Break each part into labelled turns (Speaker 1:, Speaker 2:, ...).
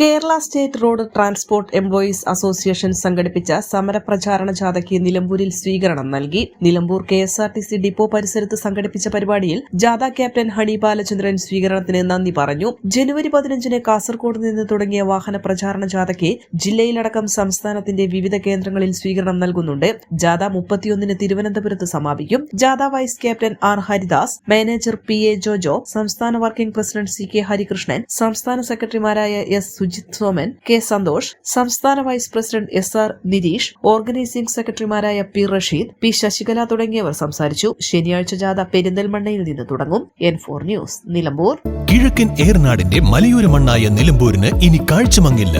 Speaker 1: Kerala state road transport employees association സംഘടിപ്പിച്ച സമരപ്രചാരണ ജാഥയ്ക്ക് നിലമ്പൂരിൽ സ്വീകരണം നൽകി. Nilambur K S R T C depot പരിസരത്ത് സംഘടിപ്പിച്ച പരിപാടിയിൽ ജാഥ ക്യാപ്റ്റൻ ഹണി ബാലചന്ദ്രൻ സ്വീകരണത്തിന് നന്ദി പറഞ്ഞു. ജനുവരി പതിനഞ്ചിന് കാസർഗോഡ് നിന്ന് തുടങ്ങിയ വാഹന പ്രചാരണ ജാഥയ്ക്ക് ജില്ലയിലടക്കം സംസ്ഥാനത്തിന്റെ വിവിധ കേന്ദ്രങ്ങളിൽ സ്വീകരണം നൽകുന്നുണ്ട്. ജാഥ മുപ്പത്തിയൊന്നിന് തിരുവനന്തപുരത്ത് സമാപിക്കും. ജാഥ vice captain R Haridas manager P A Jojo സംസ്ഥാന working president C K Harikrishnan സംസ്ഥാന സെക്രട്ടറിമാരായ എസ് സുജിത് സോമൻ കെ സന്തോഷ് സംസ്ഥാന vice president S R Nireesh organising സെക്രട്ടറിമാരായ പി റഷീദ് പി ശശികല തുടങ്ങിയവർ സംസാരിച്ചു. ശനിയാഴ്ച ജാഥ പെരിന്തൽമണ്ണയിൽ നിന്ന് തുടങ്ങും. N four news Nilambur.
Speaker 2: കിഴക്കൻ ഏർനാടിന്റെ മലയോര മണ്ണായ നിലമ്പൂരിന് ഇനി കാഴ്ചമങ്ങില്ല.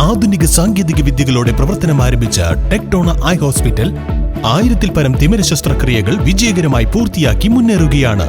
Speaker 2: ആധുനിക സാങ്കേതിക വിദ്യകളോടെ പ്രവർത്തനം ആരംഭിച്ച ടെക്ടോണ ഐ ഹോസ്പിറ്റൽ ആയിരത്തിൽ പരം തിമിര ശസ്ത്രക്രിയകൾ വിജയകരമായി പൂർത്തിയാക്കി മുന്നേറുകയാണ്.